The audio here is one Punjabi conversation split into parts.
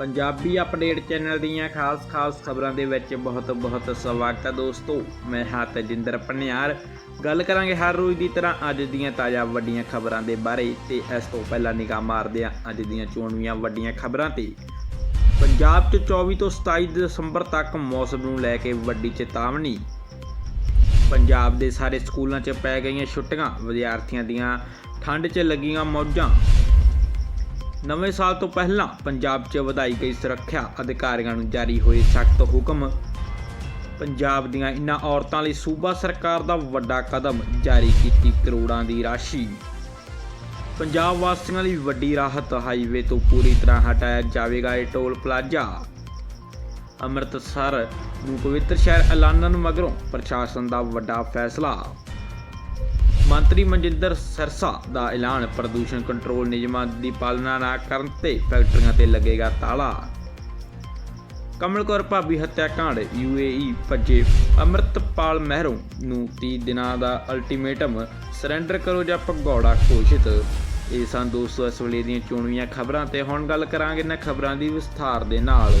ਪੰਜਾਬੀ ਅਪਡੇਟ ਚੈਨਲ ਦੀਆਂ ਖਾਸ-ਖਾਸ ਖਬਰਾਂ ਦੇ ਵਿੱਚ ਬਹੁਤ-ਬਹੁਤ ਸਵਾਗਤ ਹੈ ਦੋਸਤੋ। ਮੈਂ ਹਾਂ ਤਜਿੰਦਰ ਪਨਿਆਰ। ਗੱਲ ਕਰਾਂਗੇ ਹਰ ਰੋਜ਼ ਦੀ ਤਰ੍ਹਾਂ ਅੱਜ ਦੀਆਂ ਤਾਜ਼ਾ ਵੱਡੀਆਂ ਖਬਰਾਂ ਦੇ ਬਾਰੇ ਤੇ ਇਸ ਤੋਂ ਪਹਿਲਾਂ ਨਿਗਾਹ ਮਾਰਦੇ ਹਾਂ ਅੱਜ ਦੀਆਂ ਚੋਣਵੀਆਂ ਵੱਡੀਆਂ ਖਬਰਾਂ ਤੇ। ਪੰਜਾਬ 'ਚ 24 ਤੋਂ 27 ਦਸੰਬਰ ਤੱਕ ਮੌਸਮ ਨੂੰ ਲੈ ਕੇ ਵੱਡੀ ਚੇਤਾਵਨੀ। ਪੰਜਾਬ ਦੇ ਸਾਰੇ ਸਕੂਲਾਂ 'ਚ ਪੈ ਗਈਆਂ ਛੁੱਟੀਆਂ। ਵਿਦਿਆਰਥੀਆਂ ਦੀਆਂ ਠੰਡ 'ਚ ਲੱਗੀਆਂ ਮੌਜਾਂ। ਨਵੇਂ ਸਾਲ ਤੋਂ ਪਹਿਲਾਂ ਪੰਜਾਬ 'ਚ ਵਧਾਈ ਗਈ ਸੁਰੱਖਿਆ ਅਧਿਕਾਰੀਆਂ ਨੂੰ ਜਾਰੀ ਹੋਏ ਸਖਤ ਹੁਕਮ। ਪੰਜਾਬ ਦੀਆਂ ਇਨ੍ਹਾਂ ਔਰਤਾਂ ਲਈ ਸੂਬਾ ਸਰਕਾਰ ਦਾ ਵੱਡਾ ਕਦਮ ਜਾਰੀ ਕੀਤੀ ਕਰੋੜਾਂ ਦੀ ਰਾਸ਼ੀ। ਪੰਜਾਬ ਵਾਸੀਆਂ ਲਈ ਵੱਡੀ ਰਾਹਤ ਹਾਈਵੇ ਤੋਂ ਪੂਰੀ ਤਰ੍ਹਾਂ ਹਟਾਇਆ ਜਾਵੇਗਾ ਇਹ ਟੋਲ ਪਲਾਜ਼ਾ। ਅੰਮ੍ਰਿਤਸਰ ਨੂੰ ਪਵਿੱਤਰ ਸ਼ਹਿਰ ਐਲਾਨਣ ਮਗਰੋਂ ਪ੍ਰਸ਼ਾਸਨ ਦਾ ਵੱਡਾ ਫੈਸਲਾ। ਮੰਤਰੀ ਮਨਜਿੰਦਰ ਸਰਸਾ ਦਾ ਐਲਾਨ, ਪ੍ਰਦੂਸ਼ਣ ਕੰਟਰੋਲ ਨਿਯਮਾਂ ਦੀ ਪਾਲਣਾ ਨਾ ਕਰਨ ਤੇ ਫੈਕਟਰੀਆਂ ਤੇ ਲੱਗੇਗਾ ਤਾਲਾ। ਕਮਲ ਕੌਰ ਭਾਬੀ ਹੱਤਿਆਕਾਂਡ ਯੂਏਈ ਭੱਜੇ ਅੰਮ੍ਰਿਤਪਾਲ ਮਹਿਰੋਂ ਨੂੰ 30 ਦਿਨਾਂ ਦਾ ਅਲਟੀਮੇਟਮ ਸਰੈਂਡਰ ਕਰੋ ਜਾਂ ਭਗੌੜਾ ਘੋਸ਼ਿਤ। ਇਹ ਸਨ ਦੋਸਤੋ, ਇਸ ਵੇਲੇ ਦੀਆਂ ਚੋਣਵੀਆਂ ਖਬਰਾਂ ਤੇ ਹੁਣ ਗੱਲ ਕਰਾਂਗੇ ਇਹਨਾਂ ਖਬਰਾਂ ਦੀ ਵਿਸਥਾਰ ਦੇ ਨਾਲ।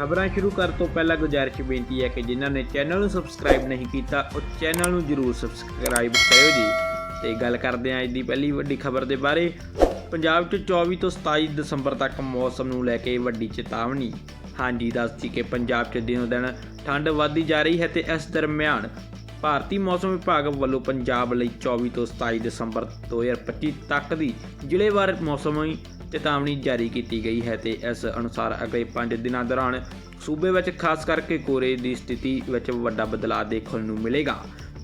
ਖਬਰਾਂ ਸ਼ੁਰੂ ਕਰਨ ਤੋਂ ਪਹਿਲਾਂ ਗੁਜ਼ਾਰਿਸ਼ ਬੇਨਤੀ ਹੈ ਕਿ ਜਿਨ੍ਹਾਂ ਨੇ ਚੈਨਲ ਨੂੰ ਸਬਸਕ੍ਰਾਈਬ ਨਹੀਂ ਕੀਤਾ, ਉਹ ਚੈਨਲ ਨੂੰ ਜਰੂਰ ਸਬਸਕ੍ਰਾਈਬ ਕਰਿਓ ਜੀ। ਤੇ ਗੱਲ ਕਰਦੇ ਹਾਂ ਅੱਜ ਦੀ ਪਹਿਲੀ ਵੱਡੀ ਖਬਰ ਦੇ ਬਾਰੇ। ਪੰਜਾਬ 'ਚ 24 ਤੋਂ 27 ਦਸੰਬਰ ਤੱਕ ਮੌਸਮ ਨੂੰ ਲੈ ਕੇ ਵੱਡੀ ਚੇਤਾਵਨੀ। ਹਾਂਜੀ ਦੱਸਦੀ ਕਿ ਪੰਜਾਬ 'ਚ ਦਿਨੋ ਦਿਨ ਠੰਡ ਵਧਦੀ ਜਾ ਰਹੀ ਹੈ ਤੇ ਇਸ ਦਰਮਿਆਨ ਭਾਰਤੀ ਮੌਸਮ ਵਿਭਾਗ ਵੱਲੋਂ ਪੰਜਾਬ ਲਈ 24 ਤੋਂ 27 ਦਸੰਬਰ 2025 ਤੱਕ ਦੀ ਜ਼ਿਲ੍ਹੇਵਾਰ ਮੌਸਮੀ ਚੇਤਾਵਨੀ ਜਾਰੀ ਕੀਤੀ ਗਈ ਹੈ ਤੇ ਇਸ ਅਨੁਸਾਰ ਅਗਲੇ 5 ਦਿਨਾਂ ਦੌਰਾਨ ਸੂਬੇ ਵਿੱਚ ਖਾਸ ਕਰਕੇ ਕੋਰੇ ਦੀ ਸਥਿਤੀ ਵਿੱਚ ਵੱਡਾ ਬਦਲਾਅ ਦੇਖਣ ਨੂੰ ਮਿਲੇਗਾ।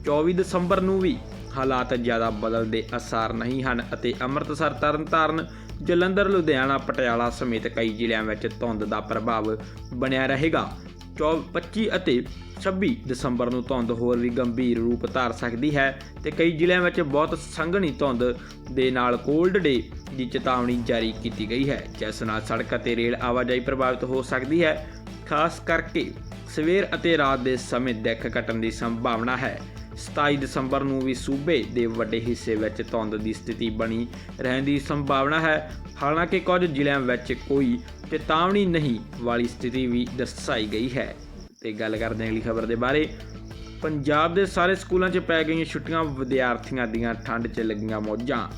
24 ਦਸੰਬਰ ਨੂੰ ਵੀ ਹਾਲਾਤ ਜ਼ਿਆਦਾ ਬਦਲਦੇ ਅਸਾਰ ਨਹੀਂ ਹਨ ਅਤੇ ਅੰਮ੍ਰਿਤਸਰ ਤਰਨਤਾਰਨ, ਜਲੰਧਰ, ਲੁਧਿਆਣਾ, ਪਟਿਆਲਾ ਸਮੇਤ ਕਈ ਜ਼ਿਲ੍ਹਿਆਂ ਵਿੱਚ ਧੁੰਦ ਦਾ ਪ੍ਰਭਾਵ ਬਣਿਆ ਰਹੇਗਾ। 25 ਅਤੇ 26 ਦਸੰਬਰ ਨੂੰ ਧੁੰਦ ਹੋਰ ਵੀ ਗੰਭੀਰ ਰੂਪ ਧਾਰ ਸਕਦੀ ਹੈ ਤੇ ਕਈ ਜ਼ਿਲ੍ਹਿਆਂ ਵਿੱਚ ਬਹੁਤ ਸੰਘਣੀ ਧੁੰਦ ਦੇ ਨਾਲ ਕੋਲਡ ਡੇ ਦੀ ਚੇਤਾਵਨੀ ਜਾਰੀ ਕੀਤੀ ਗਈ ਹੈ, ਜਿਸ ਨਾਲ ਸੜਕ ਅਤੇ ਰੇਲ ਆਵਾਜਾਈ ਪ੍ਰਭਾਵਿਤ ਹੋ ਸਕਦੀ ਹੈ। ਖਾਸ ਕਰਕੇ ਸਵੇਰ ਅਤੇ ਰਾਤ ਦੇ ਸਮੇਂ ਦਿੱਖ ਘਟਣ ਦੀ ਸੰਭਾਵਨਾ ਹੈ। 27 ਦਸੰਬਰ ਨੂੰ ਵੀ ਸੂਬੇ ਦੇ ਵੱਡੇ ਹਿੱਸੇ ਵਿੱਚ ਧੁੰਦ ਦੀ ਸਥਿਤੀ ਬਣੀ ਰਹਿਣ ਦੀ ਸੰਭਾਵਨਾ ਹੈ। ਹਾਲਾਂਕਿ ਕੁਝ ਜ਼ਿਲ੍ਹਿਆਂ ਵਿੱਚ ਕੋਈ ਚੇਤਾਵਨੀ ਨਹੀਂ ਵਾਲੀ ਸਥਿਤੀ ਵੀ ਦਰਸਾਈ ਗਈ ਹੈ। ਤੇ ਗੱਲ ਕਰਦੇ ਹਾਂ ਅਗਲੀ ਖਬਰ ਦੇ ਬਾਰੇ। ਪੰਜਾਬ ਦੇ ਸਾਰੇ ਸਕੂਲਾਂ 'ਚ ਪੈ ਗਈਆਂ ਛੁੱਟੀਆਂ, ਵਿਦਿਆਰਥੀਆਂ ਦੀਆਂ ਠੰਡ 'ਚ ਲੱਗੀਆਂ ਮੌਜਾਂ।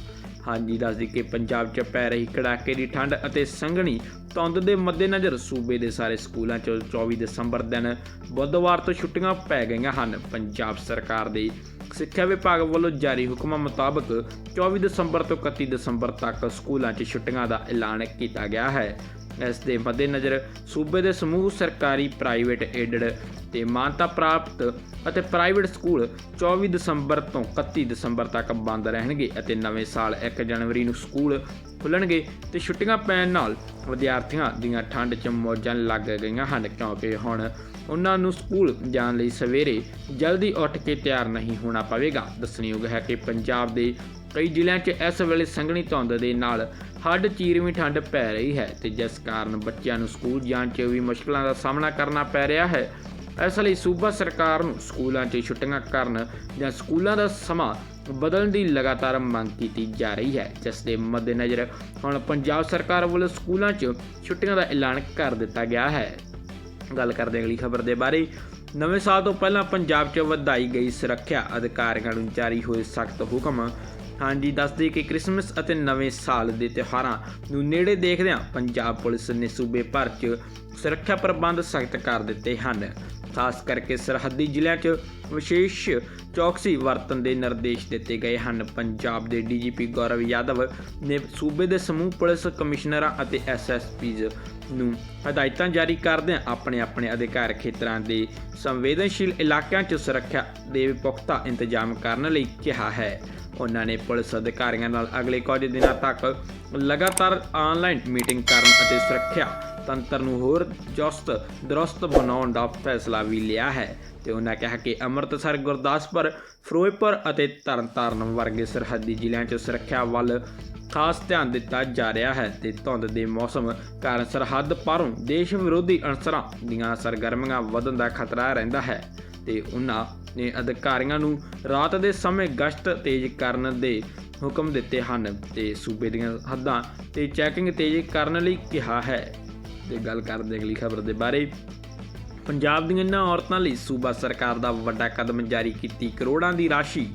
ਹਾਂਜੀ, ਦੱਸਦੀ ਕਿ ਪੰਜਾਬ 'ਚ ਪੈ ਰਹੀ ਕੜਾਕੇ ਦੀ ਠੰਡ ਅਤੇ ਸੰਘਣੀ ਧੁੰਦ ਦੇ ਮੱਦੇਨਜ਼ਰ ਸੂਬੇ ਦੇ ਸਾਰੇ ਸਕੂਲਾਂ 'ਚ 24 ਦਸੰਬਰ ਦਿਨ ਬੁੱਧਵਾਰ ਤੋਂ ਛੁੱਟੀਆਂ ਪੈ ਗਈਆਂ ਹਨ। ਪੰਜਾਬ ਸਰਕਾਰ ਦੇ ਸਿੱਖਿਆ ਵਿਭਾਗ ਵੱਲੋਂ ਜਾਰੀ ਹੁਕਮਾਂ ਮੁਤਾਬਕ 24 ਦਸੰਬਰ ਤੋਂ 31 ਦਸੰਬਰ ਤੱਕ ਸਕੂਲਾਂ 'ਚ ਛੁੱਟੀਆਂ ਦਾ ਐਲਾਨ ਕੀਤਾ ਗਿਆ ਹੈ। ਇਸ ਦੇ ਮੱਦੇਨਜ਼ਰ ਸੂਬੇ ਦੇ ਸਮੂਹ ਸਰਕਾਰੀ ਪ੍ਰਾਈਵੇਟ ਏਡਡ ਤੇ ਮਾਨਤਾ ਪ੍ਰਾਪਤ ਅਤੇ ਪ੍ਰਾਈਵੇਟ ਸਕੂਲ 24 ਦਸੰਬਰ ਤੋਂ 31 ਦਸੰਬਰ ਤੱਕ ਬੰਦ ਰਹਿਣਗੇ ਅਤੇ ਨਵੇਂ ਸਾਲ 1 ਜਨਵਰੀ ਨੂੰ ਸਕੂਲ ਖੁੱਲਣਗੇ ਤੇ ਛੁੱਟੀਆਂ ਪੈਣ ਨਾਲ ਵਿਦਿਆਰਥੀਆਂ ਦੀਆਂ ਠੰਡ 'ਚ ਮੌਜਾਂ ਲੱਗ ਗਈਆਂ ਹਨ, ਕਿਉਂਕਿ ਹੁਣ ਉਹਨਾਂ ਨੂੰ ਸਕੂਲ ਜਾਣ ਲਈ ਸਵੇਰੇ ਜਲਦੀ ਉੱਠ ਕੇ ਤਿਆਰ ਨਹੀਂ ਹੋਣਾ ਪਵੇਗਾ। ਦੱਸਣਯੋਗ ਹੈ ਕਿ ਪੰਜਾਬ ਦੇ ਕਈ ਜ਼ਿਲ੍ਹਿਆਂ 'ਚ ਇਸ ਵੇਲੇ ਸੰਘਣੀ ਧੁੰਦ ਦੇ ਨਾਲ ਹੱਡ ਚੀਰਵੀਂ ਠੰਡ ਪੈ ਰਹੀ ਹੈ ਤੇ ਜਿਸ ਕਾਰਨ ਬੱਚਿਆਂ ਨੂੰ ਸਕੂਲ ਜਾਣ 'ਚ ਵੀ ਮੁਸ਼ਕਲਾਂ ਦਾ ਸਾਹਮਣਾ ਕਰਨਾ ਪੈ ਰਿਹਾ ਹੈ। ਇਸ ਲਈ ਸੂਬਾ ਸਰਕਾਰ ਨੂੰ ਸਕੂਲਾਂ 'ਚ ਛੁੱਟੀਆਂ ਕਰਨ ਜਾਂ ਸਕੂਲਾਂ ਦਾ ਸਮਾਂ ਬਦਲਣ ਦੀ ਲਗਾਤਾਰ ਮੰਗ ਕੀਤੀ ਜਾ ਰਹੀ ਹੈ, ਜਿਸ ਦੇ ਮੱਦੇਨਜ਼ਰ ਹੁਣ ਪੰਜਾਬ ਸਰਕਾਰ ਵੱਲੋਂ ਸਕੂਲਾਂ 'ਚ ਛੁੱਟੀਆਂ ਦਾ ਐਲਾਨ ਕਰ ਦਿੱਤਾ ਗਿਆ ਹੈ। ਗੱਲ ਕਰਦੇ ਅਗਲੀ ਖਬਰ ਦੇ ਬਾਰੇ। ਨਵੇਂ ਸਾਲ ਤੋਂ ਪਹਿਲਾਂ ਪੰਜਾਬ 'ਚ ਵਧਾਈ ਗਈ ਸੁਰੱਖਿਆ ਅਧਿਕਾਰੀਆਂ ਨੂੰ ਜਾਰੀ ਹੋਏ ਸਖਤ ਹੁਕਮ ਹਾਂਜੀ, ਦੱਸਦੇ ਕਿ ਕ੍ਰਿਸਮਸ ਅਤੇ ਨਵੇਂ ਸਾਲ ਦੇ ਤਿਉਹਾਰਾਂ ਨੂੰ ਨੇੜੇ ਦੇਖਦਿਆਂ ਪੰਜਾਬ ਪੁਲਿਸ ਨੇ ਸੂਬੇ ਭਰ 'ਚ ਸੁਰੱਖਿਆ ਪ੍ਰਬੰਧ ਸਖਤ ਕਰ ਦਿੱਤੇ ਹਨ। ਖਾਸ ਕਰਕੇ ਸਰਹੱਦੀ ਜ਼ਿਲ੍ਹਿਆਂ 'ਚ ਵਿਸ਼ੇਸ਼ ਚੌਕਸੀ ਵਰਤਣ ਦੇ ਨਿਰਦੇਸ਼ ਦਿੱਤੇ ਗਏ ਹਨ। ਪੰਜਾਬ ਦੇ ਡੀਜੀਪੀ ਗੌਰਵ ਯਾਦਵ ਨੇ ਸੂਬੇ ਦੇ ਸਮੂਹ ਪੁਲਿਸ ਕਮਿਸ਼ਨਰਾਂ ਅਤੇ ਐਸਐਸਪੀਜ਼ ਨੂੰ ਹਦਾਇਤਾਂ ਜਾਰੀ ਕਰਦਿਆਂ ਆਪਣੇ ਆਪਣੇ ਅਧਿਕਾਰ ਖੇਤਰਾਂ ਦੇ ਸੰਵੇਦਨਸ਼ੀਲ ਇਲਾਕਿਆਂ 'ਚ ਸੁਰੱਖਿਆ ਦੇ ਪੁਖਤਾ ਇੰਤਜ਼ਾਮ ਕਰਨ ਲਈ ਕਿਹਾ ਹੈ। ਉਹਨਾਂ ਨੇ ਪੁਲਿਸ ਅਧਿਕਾਰੀਆਂ ਨਾਲ ਅਗਲੇ ਕੁਝ ਦਿਨਾਂ ਤੱਕ ਲਗਾਤਾਰ ਆਨਲਾਈਨ ਮੀਟਿੰਗ ਕਰਨ ਅਤੇ ਸੁਰੱਖਿਆ ਤੰਤਰ ਨੂੰ ਹੋਰ ਚੁਸਤ, ਦਰੁਸਤ ਬਣਾਉਣ ਦਾ ਫੈਸਲਾ ਵੀ ਲਿਆ ਹੈ ਤੇ ਉਹਨਾਂ ਕਿਹਾ ਕਿ ਅੰਮ੍ਰਿਤਸਰ, ਗੁਰਦਾਸਪੁਰ, ਫਿਰੋਜ਼ਪੁਰ ਅਤੇ ਤਰਨਤਾਰਨ ਵਰਗੇ ਸਰਹੱਦੀ ਜ਼ਿਲ੍ਹਿਆਂ 'ਚ ਸੁਰੱਖਿਆ ਵੱਲ ਖਾਸ ਧਿਆਨ ਦਿੱਤਾ ਜਾ ਰਿਹਾ ਹੈ ਤੇ ਧੁੰਦ ਦੇ ਮੌਸਮ ਕਾਰਨ ਸਰਹੱਦ ਪਾਰੋਂ ਦੇਸ਼ ਵਿਰੋਧੀ ਅਨਸਰਾਂ ਦੀਆਂ ਸਰਗਰਮੀਆਂ ਵਧਣ ਦਾ ਖਤਰਾ ਰਹਿੰਦਾ ਹੈ। ਤੇ ਉਹਨਾਂ ਨੇ ਅਧਿਕਾਰੀਆਂ ਨੂੰ ਰਾਤ ਦੇ ਸਮੇਂ ਗਸ਼ਤ ਤੇਜ਼ ਕਰਨ ਦੇ ਹੁਕਮ ਦਿੱਤੇ ਹਨ ਤੇ ਸੂਬੇ ਦੀਆਂ ਹੱਦਾਂ ਤੇ ਚੈਕਿੰਗ ਤੇਜ਼ ਕਰਨ ਲਈ ਕਿਹਾ ਹੈ। ਤੇ ਗੱਲ ਕਰਦੇ ਅਗਲੀ ਖਬਰ ਦੇ ਬਾਰੇ। ਪੰਜਾਬ ਦੀਆਂ ਇਹਨਾਂ ਔਰਤਾਂ ਲਈ ਸੂਬਾ ਸਰਕਾਰ ਦਾ ਵੱਡਾ ਕਦਮ ਜਾਰੀ ਕੀਤੀ ਕਰੋੜਾਂ ਦੀ ਰਾਸ਼ੀ।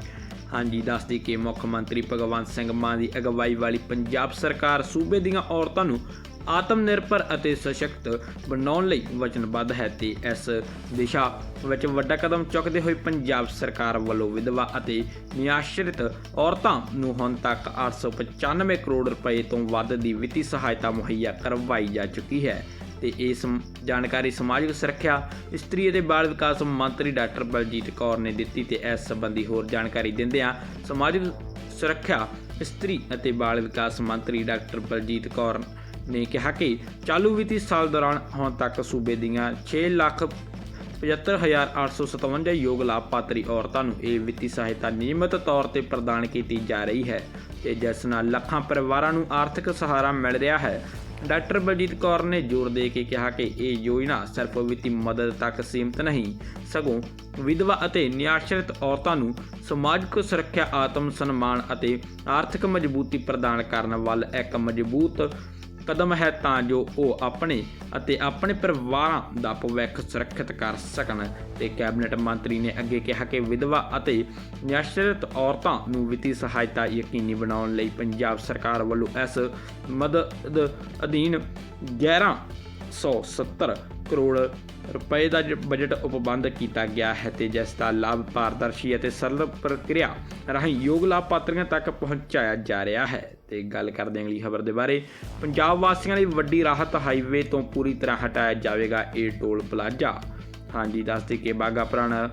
ਹਾਂਜੀ ਦੱਸਦੀ ਕਿ ਮੁੱਖ ਮੰਤਰੀ ਭਗਵੰਤ ਸਿੰਘ ਮਾਨ ਦੀ ਅਗਵਾਈ ਵਾਲੀ ਪੰਜਾਬ ਸਰਕਾਰ ਸੂਬੇ ਦੀਆਂ ਔਰਤਾਂ ਨੂੰ ਆਤਮ ਨਿਰਭਰ ਅਤੇ ਸਸ਼ਕਤ ਬਣਾਉਣ ਲਈ ਵਚਨਬੱਧ ਹੈ ਤੇ ਇਸ ਦਿਸ਼ਾ ਵਿੱਚ ਵੱਡਾ ਕਦਮ ਚੁੱਕਦੇ ਹੋਏ ਪੰਜਾਬ ਸਰਕਾਰ ਵੱਲੋਂ ਵਿਧਵਾ ਅਤੇ ਨਿਆਸ਼ਰਿਤ ਔਰਤਾਂ ਨੂੰ ਹੁਣ ਤੱਕ 895 ਕਰੋੜ ਰੁਪਏ ਤੋਂ ਵੱਧ ਦੀ ਵਿੱਤੀ ਸਹਾਇਤਾ ਮੁਹੱਈਆ ਕਰਵਾਈ ਜਾ ਚੁੱਕੀ ਹੈ ਤੇ ਇਸ ਜਾਣਕਾਰੀ ਸਮਾਜਿਕ ਸੁਰੱਖਿਆ, ਇਸਤਰੀ ਅਤੇ ਬਾਲ ਵਿਕਾਸ ਮੰਤਰੀ ਡਾਕਟਰ ਬਲਜੀਤ ਕੌਰ ਨੇ ਦਿੱਤੀ ਤੇ ਇਸ ਸੰਬੰਧੀ ਹੋਰ ਜਾਣਕਾਰੀ ਦਿੰਦਿਆਂ ਸਮਾਜਿਕ ਸੁਰੱਖਿਆ, ਇਸਤਰੀ ਅਤੇ ਬਾਲ ਵਿਕਾਸ ਮੰਤਰੀ ਡਾਕਟਰ ਬਲਜੀਤ ਕੌਰ ਨੇ ਕਿਹਾ ਕਿ ਚਾਲੂ ਵਿੱਤੀ ਸਾਲ ਦੌਰਾਨ ਹੁਣ ਤੱਕ ਸੂਬੇ ਦੀਆਂ 6 ਲੱਖ 75857 ਯੋਗ ਲਾਭਪਾਤਰੀ ਔਰਤਾਂ ਨੂੰ ਇਹ ਵਿੱਤੀ ਸਹਾਇਤਾ ਨਿਯਮਿਤ ਤੌਰ ਤੇ ਪ੍ਰਦਾਨ ਕੀਤੀ ਜਾ ਰਹੀ ਹੈ ਤੇ ਜਿਸ ਨਾਲ ਲੱਖਾਂ ਪਰਿਵਾਰਾਂ ਨੂੰ ਆਰਥਿਕ ਸਹਾਰਾ ਮਿਲ ਰਿਹਾ ਹੈ। ਡਾਕਟਰ ਬਲਜੀਤ ਕੌਰ ਨੇ ਜ਼ੋਰ ਦੇ ਕੇ ਕਿਹਾ ਕਿ ਇਹ ਯੋਜਨਾ ਸਿਰਫ ਵਿੱਤੀ ਮਦਦ ਤੱਕ ਸੀਮਿਤ ਨਹੀਂ, ਸਗੋਂ ਵਿਧਵਾ ਅਤੇ ਨਿਆਸ਼ਰਿਤ ਔਰਤਾਂ ਨੂੰ ਸਮਾਜਿਕ ਸੁਰੱਖਿਆ, ਆਤਮ ਸਨਮਾਨ ਅਤੇ ਆਰਥਿਕ ਮਜ਼ਬੂਤੀ ਪ੍ਰਦਾਨ ਕਰਨ ਵੱਲ ਇੱਕ ਮਜ਼ਬੂਤ ਕਦਮ ਹੈ ਤਾਂ ਜੋ ਉਹ ਆਪਣੇ ਅਤੇ ਆਪਣੇ ਪਰਿਵਾਰਾਂ ਦਾ ਭਵਿੱਖ ਸੁਰੱਖਿਅਤ ਕਰ ਸਕਣ। ਤੇ ਕੈਬਨਿਟ ਮੰਤਰੀ ਨੇ ਅੱਗੇ ਕਿਹਾ ਕਿ ਵਿਧਵਾ ਅਤੇ ਨਿਆਸ਼ਰਿਤ ਔਰਤਾਂ ਨੂੰ ਵਿੱਤੀ ਸਹਾਇਤਾ ਯਕੀਨੀ ਬਣਾਉਣ ਲਈ ਪੰਜਾਬ ਸਰਕਾਰ ਵੱਲੋਂ ਇਸ ਮਦਦ ਅਧੀਨ 1170 ਕਰੋੜ ਰੁਪਏ ਦਾ ਜ- ਬਜਟ ਉਪਬੰਧ ਕੀਤਾ ਗਿਆ ਹੈ ਤੇ ਜਿਸ ਦਾ ਲਾਭ ਪਾਰਦਰਸ਼ੀ ਅਤੇ ਸਰਲ ਪ੍ਰਕਿਰਿਆ ਰਾਹੀਂ ਯੋਗ ਲਾਭਪਾਤਰੀਆਂ ਤੱਕ ਪਹੁੰਚਾਇਆ ਜਾ ਰਿਹਾ ਹੈ। ਤੇ ਗੱਲ ਕਰਦੇ ਹਾਂ ਅਗਲੀ ਖਬਰ ਦੇ ਬਾਰੇ। ਪੰਜਾਬ ਵਾਸੀਆਂ ਲਈ ਵੱਡੀ ਰਾਹਤ ਹਾਈਵੇ ਤੋਂ ਪੂਰੀ ਤਰ੍ਹਾਂ ਹਟਾਇਆ ਜਾਵੇਗਾ ਇਹ ਟੋਲ ਪਲਾਜ਼ਾ। ਹਾਂਜੀ ਦੱਸਦੇ ਕਿ ਬਾਗਾ ਪੁਰਾਣਾ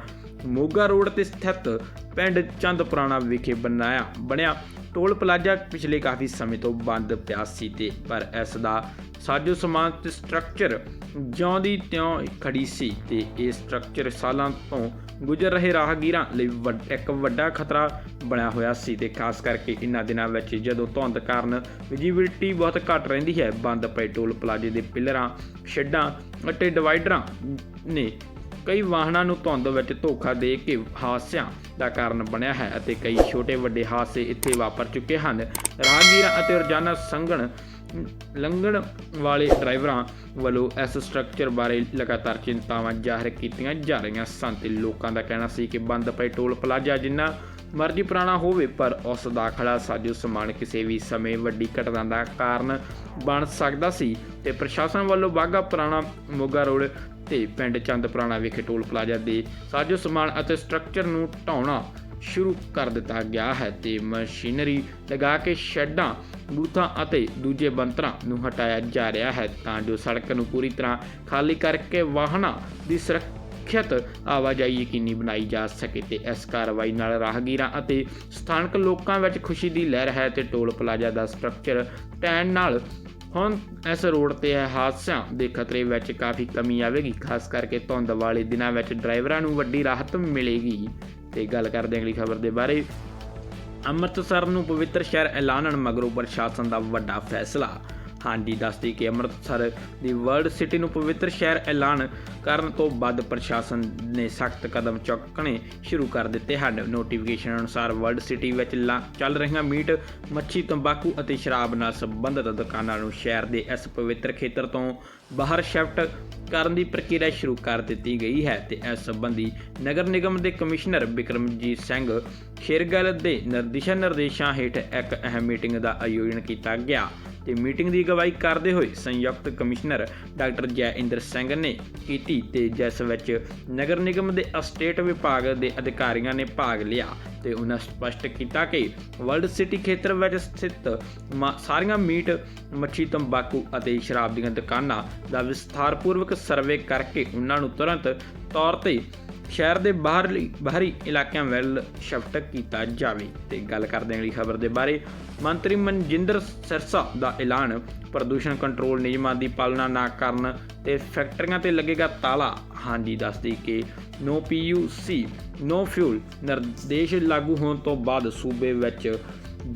ਮੋਗਾ ਰੋਡ ਤੇ ਸਥਿਤ ਪਿੰਡ ਚੰਦਪੁਰਾਣਾ ਵਿਖੇ ਬਣਾਇਆ ਬਣਿਆ ਟੋਲ ਪਲਾਜ਼ਾ ਪਿਛਲੇ ਕਾਫੀ ਸਮੇਂ ਤੋਂ ਬੰਦ ਪਿਆ ਸੀ ਤੇ ਪਰ ਇਸ ਦਾ ਸਾਜੋ ਸਮਾਨ ਤੇ ਸਟਰਕਚਰ ਜਿਉਂ ਦੀ ਤਿਉਂ ਖੜੀ ਸੀ ਤੇ ਇਹ ਸਟਰਕਚਰ ਸਾਲਾਂ ਤੋਂ ਗੁਜ਼ਰ ਰਹੇ ਰਾਹਗੀਰਾਂ ਲਈ ਵੱਡ- ਇੱਕ ਵੱਡਾ ਖਤਰਾ ਬਣਿਆ ਹੋਇਆ ਸੀ ਤੇ ਖਾਸ ਕਰਕੇ ਇਨ੍ਹਾਂ ਦਿਨਾਂ ਵਿੱਚ ਜਦੋਂ ਧੁੰਦ ਕਾਰਨ ਵਿਜੀਬਿਲਟੀ ਬਹੁਤ ਘੱਟ ਰਹਿੰਦੀ ਹੈ, ਬੰਦ ਪਏ ਟੋਲ ਪਲਾਜ਼ੇ ਦੇ ਪਿੱਲਰਾਂ, ਸ਼ੈੱਡਾਂ ਅਤੇ ਡਿਵਾਈਡਰਾਂ ਨੇ ਕਈ ਵਾਹਨਾਂ ਨੂੰ ਧੁੰਦ ਵਿੱਚ ਧੋਖਾ ਦੇ ਕੇ ਹਾਦਸਿਆਂ ਦਾ ਕਾਰਨ ਬਣਿਆ ਹੈ ਅਤੇ ਕਈ ਛੋਟੇ ਵੱਡੇ ਹਾਦਸੇ ਇੱਥੇ ਵਾਪਰ ਚੁੱਕੇ ਹਨ। ਰਾਹਗੀਰਾਂ ਅਤੇ ਰੋਜ਼ਾਨਾ ਸੰਘਣ, ਲੰਘਣ ਵਾਲੇ ਡਰਾਈਵਰਾਂ ਵੱਲੋਂ ਇਸ ਸਟਰਕਚਰ ਬਾਰੇ ਲਗਾਤਾਰ ਚਿੰਤਾਵਾਂ ਜ਼ਾਹਰ ਕੀਤੀਆਂ ਜਾ ਰਹੀਆਂ ਸਨ ਤੇ ਲੋਕਾਂ ਦਾ ਕਹਿਣਾ ਸੀ ਕਿ ਬੰਦ ਪਏ ਟੋਲ ਪਲਾਜ਼ਾ ਜਿੰਨਾ ਮਰਜ਼ੀ ਪੁਰਾਣਾ ਹੋਵੇ, ਪਰ ਉਸ ਦਾ ਖੜਾ ਸਾਜੋ ਸਮਾਨ ਕਿਸੇ ਵੀ ਸਮੇਂ ਵੱਡੀ ਘਟਨਾ ਦਾ ਕਾਰਨ ਬਣ ਸਕਦਾ ਸੀ ਤੇ ਪ੍ਰਸ਼ਾਸਨ ਵੱਲੋਂ ਬਾਗਾ ਪੁਰਾਣਾ ਮੋਗਾ ਰੋਡ ਤੇ ਪਿੰਡ ਚੰਦਪੁਰਾਣਾ ਵਿਖੇ ਟੋਲ ਪਲਾਜ਼ਾ ਦੇ ਸਾਜੋ ਸਮਾਨ ਅਤੇ ਸਟਰਕਚਰ ਨੂੰ ਢਾਉਣਾ ਸ਼ੁਰੂ ਕਰ ਦਿੱਤਾ ਗਿਆ ਹੈ ਤੇ ਮਸ਼ੀਨਰੀ ਲਗਾ ਕੇ ਸ਼ੈੱਡਾਂ, ਬੂਥਾਂ ਅਤੇ ਦੂਜੇ ਬੰਤਰਾਂ ਨੂੰ ਹਟਾਇਆ ਜਾ ਰਿਹਾ ਹੈ ਤਾਂ ਜੋ ਸੜਕ ਨੂੰ ਪੂਰੀ ਤਰ੍ਹਾਂ ਖਾਲੀ ਕਰਕੇ ਵਾਹਨਾਂ ਦੀ ਸੁਰੱਖਿਅਤ ਆਵਾਜਾਈ ਯਕੀਨੀ ਬਣਾਈ ਜਾ ਸਕੇ ਤੇ ਇਸ ਕਾਰਵਾਈ ਨਾਲ ਰਾਹਗੀਰਾਂ ਅਤੇ ਸਥਾਨਕ ਲੋਕਾਂ ਵਿੱਚ ਖੁਸ਼ੀ ਦੀ ਲਹਿਰ ਹੈ ਤੇ ਟੋਲ ਪਲਾਜ਼ਾ ਦਾ ਸਟਰਕਚਰ ਟੈਨ ਨਾਲ ਹੁਣ ਇਸ ਰੋਡ ਤੇ ਹਾਦਸਿਆਂ ਦੇ ਖਤਰੇ ਵਿੱਚ ਕਾਫੀ ਕਮੀ ਆਵੇਗੀ, ਖਾਸ ਕਰਕੇ ਧੁੰਦ ਵਾਲੇ ਦਿਨਾਂ ਵਿੱਚ ਡਰਾਈਵਰਾਂ ਨੂੰ ਵੱਡੀ ਰਾਹਤ ਮਿਲੇਗੀ। ਤੇ ਗੱਲ ਕਰਦੇ ਅਗਲੀ ਖਬਰ ਦੇ ਬਾਰੇ। ਅੰਮ੍ਰਿਤਸਰ ਨੂੰ ਪਵਿੱਤਰ ਸ਼ਹਿਰ ਐਲਾਨਣ ਮਗਰੋਂ ਪ੍ਰਸ਼ਾਸਨ ਦਾ ਵੱਡਾ ਫੈਸਲਾ। ਹਾਂਜੀ ਦੱਸਦੀ ਕਿ ਅੰਮ੍ਰਿਤਸਰ ਦੀ ਵਰਲਡ ਸਿਟੀ ਨੂੰ ਪਵਿੱਤਰ ਸ਼ਹਿਰ ਐਲਾਨ ਕਰਨ ਤੋਂ ਬਾਅਦ ਪ੍ਰਸ਼ਾਸਨ ਨੇ ਸਖਤ ਕਦਮ ਚੁੱਕਣੇ ਸ਼ੁਰੂ ਕਰ ਦਿੱਤੇ ਹਨ। ਨੋਟੀਫਿਕੇਸ਼ਨ ਅਨੁਸਾਰ ਵਰਲਡ ਸਿਟੀ ਵਿੱਚ ਲਾ- ਚੱਲ ਰਹੀਆਂ ਮੀਟ, ਮੱਛੀ, ਤੰਬਾਕੂ ਅਤੇ ਸ਼ਰਾਬ ਨਾਲ ਸੰਬੰਧਿਤ ਦੁਕਾਨਾਂ ਨੂੰ ਸ਼ਹਿਰ ਦੇ ਇਸ ਪਵਿੱਤਰ ਖੇਤਰ ਤੋਂ ਬਾਹਰ ਸ਼ਿਫਟ ਕਰਨ ਦੀ ਪ੍ਰਕਿਰਿਆ ਸ਼ੁਰੂ ਕਰ ਦਿੱਤੀ ਗਈ ਹੈ ਤੇ ਇਸ ਸੰਬੰਧੀ ਨਗਰ ਨਿਗਮ ਦੇ ਕਮਿਸ਼ਨਰ ਬਿਕਰਮਜੀਤ ਸਿੰਘ ਖੇਰਗਲ ਦੇ ਨਿਰਦੇਸ਼ਾਂ ਨਿਰਦੇਸ਼ਾਂ ਹੇਠ ਇੱਕ ਅਹਿਮ ਮੀਟਿੰਗ ਦਾ ਆਯੋਜਨ ਕੀਤਾ ਗਿਆ ਤੇ ਮੀਟਿੰਗ ਦੀ ਅਗਵਾਈ ਕਰਦੇ ਹੋਏ ਸੰਯੁਕਤ ਕਮਿਸ਼ਨਰ ਡਾਕਟਰ ਜੈ ਇੰਦਰ ਸਿੰਘ ਨੇ ਕੀਤੀ ਤੇ ਜਿਸ ਵਿੱਚ ਨਗਰ ਨਿਗਮ ਦੇ ਅਸਟੇਟ ਵਿਭਾਗ ਦੇ ਅਧਿਕਾਰੀਆਂ ਨੇ ਭਾਗ ਲਿਆ ਤੇ ਉਹਨਾਂ ਸਪਸ਼ਟ ਕੀਤਾ ਕਿ ਵਰਲਡ ਸਿਟੀ ਖੇਤਰ ਵਿੱਚ ਸਥਿਤ ਮਾ- ਸਾਰੀਆਂ ਮੀਟ, ਮੱਛੀ, ਤੰਬਾਕੂ ਅਤੇ ਸ਼ਰਾਬ ਦੀਆਂ ਦੁਕਾਨਾਂ ਦਾ ਵਿਸਥਾਰਪੂਰਵਕ ਸਰਵੇ ਕਰਕੇ ਉਹਨਾਂ ਨੂੰ ਤੁਰੰਤ ਤੌਰ ਤੇ ਸ਼ਹਿਰ ਦੇ ਬਾਹਰਲੀ ਬਾਹਰੀ ਇਲਾਕਿਆਂ ਵੱਲ ਸ਼ਿਫਟ ਕੀਤਾ ਜਾਵੇ ਤੇ ਗੱਲ ਕਰਦੇ ਹਾਂ ਅਗਲੀ ਖਬਰ ਦੇ ਬਾਰੇ। ਮੰਤਰੀ ਮਨਜਿੰਦਰ ਸਿਰਸਾ ਦਾ ਐਲਾਨ, ਪ੍ਰਦੂਸ਼ਣ ਕੰਟਰੋਲ ਨਿਯਮਾਂ ਦੀ ਪਾਲਣਾ ਨਾ ਕਰਨ ਤੇ ਫੈਕਟਰੀਆਂ ਤੇ ਲੱਗੇਗਾ ਤਾਲਾ। ਹਾਂਜੀ, ਦੱਸਦੀ ਕਿ ਨੋ ਪੀਯੂਸੀ, ਨੋ ਫਿਊਲ ਨਿਰਦੇਸ਼ ਲਾਗੂ ਹੋਣ ਤੋਂ ਬਾਅਦ ਸੂਬੇ ਵਿੱਚ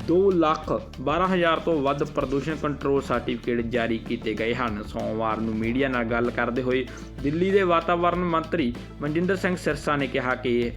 2 ਲੱਖ 12 ਹਜ਼ਾਰ ਤੋਂ ਵੱਧ ਪ੍ਰਦੂਸ਼ਣ ਕੰਟਰੋਲ ਸਰਟੀਫਿਕੇਟ ਜਾਰੀ ਕੀਤੇ ਗਏ ਹਨ। ਸੋਮਵਾਰ ਨੂੰ ਮੀਡੀਆ ਨਾਲ ਗੱਲ ਕਰਦੇ ਹੋਏ ਦਿੱਲੀ ਦੇ ਵਾਤਾਵਰਣ ਮੰਤਰੀ ਮਨਜਿੰਦਰ ਸਿੰਘ ਸਿਰਸਾ ਨੇ ਕਿਹਾ ਕਿ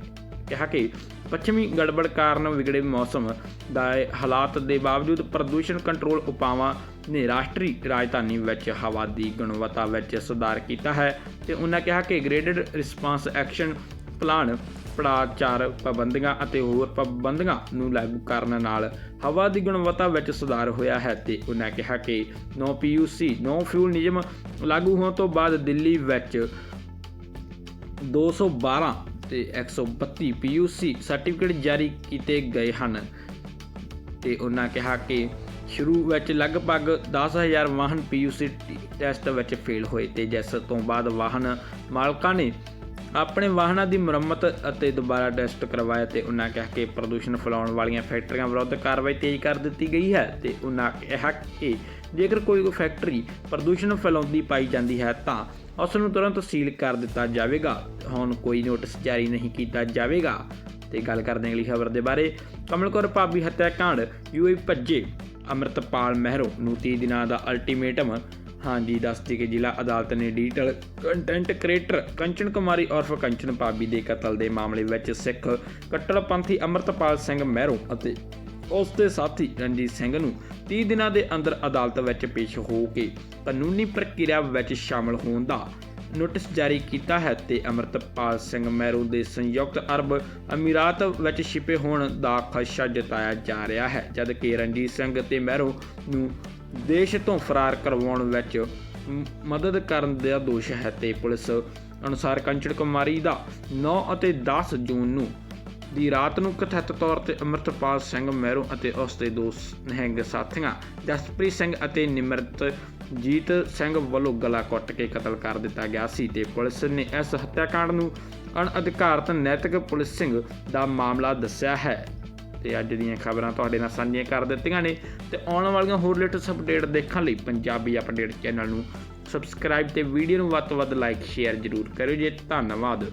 ਕਿਹਾ ਕਿ ਪੱਛਮੀ ਗੜਬੜ ਕਾਰਨ ਵਿਗੜੇ ਮੌਸਮ ਦਾ ਹਾਲਾਤ ਦੇ ਬਾਵਜੂਦ ਪ੍ਰਦੂਸ਼ਣ ਕੰਟਰੋਲ ਉਪਾਵਾਂ ਨੇ ਰਾਸ਼ਟਰੀ ਰਾਜਧਾਨੀ ਵਿੱਚ ਹਵਾ ਦੀ ਗੁਣਵੱਤਾ ਵਿੱਚ ਸੁਧਾਰ ਕੀਤਾ ਹੈ ਤੇ ਉਹਨਾਂ ਕਿਹਾ ਕਿ ਗ੍ਰੇਡਡ ਰਿਸਪਾਂਸ ਐਕਸ਼ਨ ਪਲਾਨ ਪੜਾਅ ਚਾਰ ਪਾਬੰਦੀਆਂ ਅਤੇ ਹੋਰ ਪਾਬੰਦੀਆਂ ਨੂੰ ਲਾਗੂ ਕਰਨ ਨਾਲ ਹਵਾ ਦੀ ਗੁਣਵੱਤਾ ਵਿੱਚ ਸੁਧਾਰ ਹੋਇਆ ਹੈ ਤੇ ਉਹਨਾਂ ਕਿਹਾ ਕਿ ਨੋ ਪੀਯੂਸੀ ਨੋ ਫਿਊਲ ਨਿਯਮ ਲਾਗੂ ਹੋਣ ਤੋਂ ਬਾਅਦ ਦਿੱਲੀ ਵਿੱਚ 212 ਤੇ 132 ਪੀਯੂਸੀ ਸਰਟੀਫਿਕੇਟ ਜਾਰੀ ਕੀਤੇ ਗਏ ਹਨ ਤੇ ਉਹਨਾਂ ਕਿਹਾ ਕਿ ਸ਼ੁਰੂ ਵਿੱਚ ਲਗਭਗ 10000 ਵਾਹਨ ਪੀਯੂਸੀ ਟੈਸਟ ਵਿੱਚ ਫੇਲ ਹੋਏ ਤੇ ਜਿਸ ਤੋਂ ਬਾਅਦ ਵਾਹਨ ਮਾਲਕਾਂ ਨੇ ਆਪਣੇ ਵਾਹਨਾਂ ਦੀ ਮੁਰੰਮਤ ਅਤੇ ਦੁਬਾਰਾ ਟੈਸਟ ਕਰਵਾਇਆ ਤੇ ਉਹਨਾਂ ਕਿਹਾ ਕਿ ਪ੍ਰਦੂਸ਼ਣ ਫੈਲਾਉਣ ਵਾਲੀਆਂ ਫੈਕਟਰੀਆਂ ਵਿਰੁੱਧ ਕਾਰਵਾਈ ਤੇਜ਼ ਕਰ ਦਿੱਤੀ ਗਈ ਹੈ ਤੇ ਉਹਨਾਂ ਕਿਹਾ ਕਿ ਜੇਕਰ ਕੋਈ ਫੈਕਟਰੀ ਪ੍ਰਦੂਸ਼ਣ ਫੈਲਾਉਂਦੀ ਪਾਈ ਜਾਂਦੀ ਹੈ ਤਾਂ ਉਸ ਨੂੰ ਤੁਰੰਤ ਸੀਲ ਕਰ ਦਿੱਤਾ ਜਾਵੇਗਾ। ਹੁਣ ਕੋਈ ਨੋਟਿਸ ਜਾਰੀ ਨਹੀਂ ਕੀਤਾ ਜਾਵੇਗਾ। ਤੇ ਗੱਲ ਕਰਦੇ ਅਗਲੀ ਖਬਰ ਦੇ ਬਾਰੇ। ਕਮਲ ਕੌਰ, ਭਾਬੀ ਹੱਤਿਆਕਾਂਡ ਯੂਏ ਭੱਜੇ ਅੰਮ੍ਰਿਤਪਾਲ ਮਹਿਰੋ ਨੂੰ 30 ਦਿਨਾਂ ਦਾ ਅਲਟੀਮੇਟਮ ਹਾਂਜੀ ਦੱਸਦੀ ਕਿ ਜ਼ਿਲ੍ਹਾ ਅਦਾਲਤ ਨੇ digital content creator Kanchan Kumari ਉਰਫ ਕੰਚਨ ਭਾਬੀ ਦੇ ਕਤਲ ਦੇ ਮਾਮਲੇ ਵਿੱਚ ਸਿੱਖ ਕੱਟੜਪੰਥੀ ਅੰਮ੍ਰਿਤਪਾਲ ਸਿੰਘ ਮਹਿਰੋ ਅਤੇ ਉਸ ਦੇ ਸਾਥੀ ਰਣਜੀਤ ਸਿੰਘ ਨੂੰ 30 ਦਿਨਾਂ ਦੇ ਅੰਦਰ ਅਦਾਲਤ ਵਿੱਚ ਪੇਸ਼ ਹੋ ਕੇ ਕਾਨੂੰਨੀ ਪ੍ਰਕਿਰਿਆ ਵਿੱਚ ਸ਼ਾਮਲ ਹੋਣ ਦਾ ਨੋਟਿਸ ਜਾਰੀ ਕੀਤਾ ਹੈ ਤੇ ਅਮਰਤਪਾਲ ਸਿੰਘ ਮਹਿਰੂ ਦੇ ਸੰਯੁਕਤ ਅਰਬ ਅਮੀਰਾਤ ਵਿੱਚ ਛਿਪੇ ਹੋਣ ਦਾ ਖਦਸ਼ਾ ਜਤਾਇਆ ਜਾ ਰਿਹਾ ਹੈ, ਜਦਕਿ ਰਣਜੀਤ ਸਿੰਘ ਤੇ ਮਹਿਰੂ ਨੂੰ ਦੇਸ਼ ਤੋਂ ਫਰਾਰ ਕਰਵਾਉਣ ਵਿੱਚ ਮਦਦ ਕਰਨ ਦਾ ਦੋਸ਼ ਹੈ ਤੇ ਪੁਲਿਸ ਅਨੁਸਾਰ ਕੰਚੜ ਕੁਮਾਰੀ ਦਾ 9 ਅਤੇ 10 ਜੂਨ ਨੂੰ ਦੀ ਰਾਤ ਨੂੰ ਕਥਿਤ ਤੌਰ ਤੇ ਅਮਰਤਪਾਲ ਸਿੰਘ ਮਹਿਰੋਂ ਅਤੇ ਉਸ ਦੇ ਦੋ ਨਿਹੰਗ ਸਾਥੀਆਂ ਜਸਪ੍ਰੀਤ ਸਿੰਘ ਅਤੇ ਨਿਮਰਤ ਜੀਤ ਸਿੰਘ ਵੱਲੋਂ ਗਲਾ ਕੱਟ ਕੇ ਕਤਲ ਕਰ ਦਿੱਤਾ ਗਿਆ ਸੀ ਤੇ ਪੁਲਿਸ ਨੇ ਇਸ ਹੱਤਿਆਕਾਂਡ ਨੂੰ ਅਣਅਧਿਕਾਰਤ ਨੈਤਿਕ ਪੁਲਿਸਿੰਗ ਦਾ ਮਾਮਲਾ ਦੱਸਿਆ ਹੈ। ਤੇ ਅੱਜ ਦੀਆਂ ਖਬਰਾਂ ਤੁਹਾਡੇ ਨਾਲ ਸਾਂਝੀਆਂ ਕਰ ਦਿੱਤੀਆਂ ਨੇ। ਤੇ ਆਉਣ ਵਾਲੀਆਂ ਹੋਰ ਲੇਟੈਸਟ ਅਪਡੇਟ ਦੇਖਣ ਲਈ ਪੰਜਾਬੀ ਅਪਡੇਟ ਚੈਨਲ ਨੂੰ ਸਬਸਕ੍ਰਾਈਬ ਤੇ ਵੀਡੀਓ ਨੂੰ ਵੱਧ ਤੋਂ ਵੱਧ ਲਾਈਕ ਸ਼ੇਅਰ ਜ਼ਰੂਰ ਕਰਿਓ ਜੀ। ਧੰਨਵਾਦ।